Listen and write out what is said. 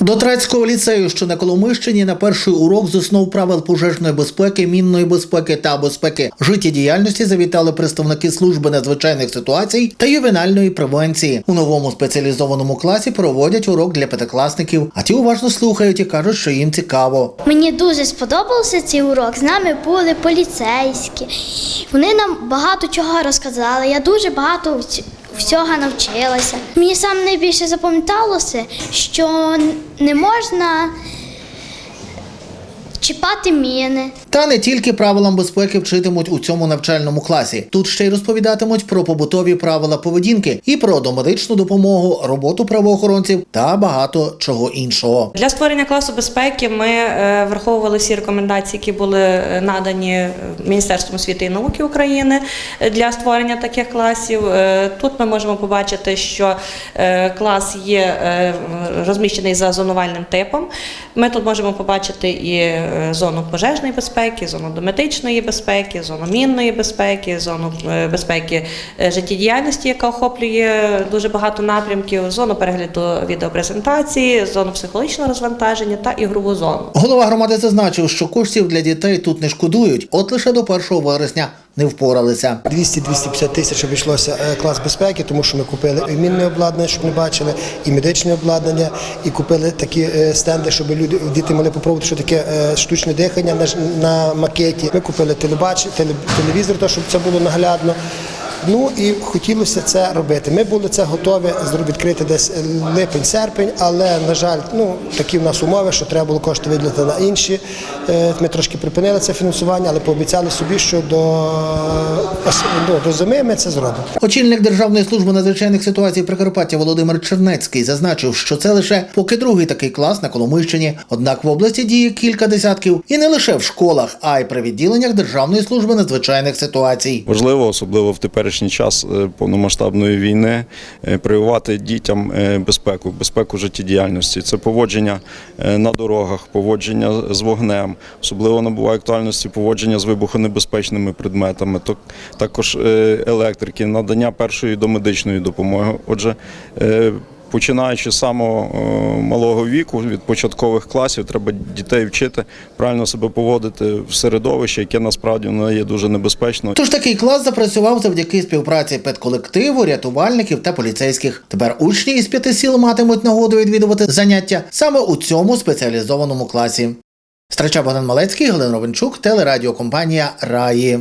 До Трацького ліцею, що на Коломищині, на перший урок з основ правил пожежної безпеки, мінної безпеки та безпеки життєдіяльності завітали представники служби надзвичайних ситуацій та ювенальної превенції. У новому спеціалізованому класі проводять урок для п'ятикласників, а ті уважно слухають і кажуть, що їм цікаво. Мені дуже сподобався цей урок. З нами були поліцейські. Вони нам багато чого розказали. Я дуже багато всього навчилася. Мені саме найбільше запам'яталося, що не можна чіпати міни. Та не тільки правилам безпеки вчитимуть у цьому навчальному класі. Тут ще й розповідатимуть про побутові правила поведінки і про домедичну допомогу, роботу правоохоронців та багато чого іншого. Для створення класу безпеки ми е, враховували всі рекомендації, які були е, надані е, Міністерством освіти і науки України для створення таких класів. Тут ми можемо побачити, що клас є розміщений за зонувальним типом. Ми тут можемо побачити і зону пожежної безпеки, зону дометичної безпеки, зону мінної безпеки, зону е, безпеки е, життєдіяльності, яка охоплює дуже багато напрямків, зону перегляду відеопрезентації, зону психологічного розвантаження та ігрову зону. Голова громади зазначив, що коштів для дітей тут не шкодують, от лише до 1 вересня не впоралися. 200-250 тисяч обійшлося е, клас безпеки, тому що ми купили і мінне обладнання, щоб не бачили, і медичне обладнання, і купили такі е, стенди, щоб люди діти могли попробувати, що таке е, штучне дихання на, на макеті. Ми купили телебач, телевізор, то, щоб це було наглядно. Ну і хотілося це робити. Ми були це готові відкрити десь липень-серпень, але на жаль, ну такі в нас умови, що треба було кошти виділити на інші. Е, Ми трошки припинили це фінансування, але пообіцяли собі, що до, ну, до зими ми це зробимо. Очільник Державної служби надзвичайних ситуацій Прикарпаття Володимир Чернецький зазначив, що це лише поки другий такий клас на Коломийщині. Однак в області діє кілька десятків і не лише в школах, а й при відділеннях Державної служби надзвичайних ситуацій. Важливо, особливо в теперішній час е, повномасштабної війни, е, прививати дітям е, безпеку, безпеку життєдіяльності. Це поводження на дорогах, поводження з вогнем, особливо набуває актуальності поводження з вибухонебезпечними предметами, також електрики, надання першої домедичної допомоги. Отже, Починаючи з самого е, малого віку, від початкових класів, треба дітей вчити правильно себе поводити в середовищі, яке насправді воно є дуже небезпечно. Тож такий клас запрацював завдяки співпраці педколективу, рятувальників та поліцейських. Тепер учні із п'яти сіл матимуть нагоду відвідувати заняття саме у цьому спеціалізованому класі. Страча Богдан Малецький, Галина Ровенчук, телерадіокомпанія Раї.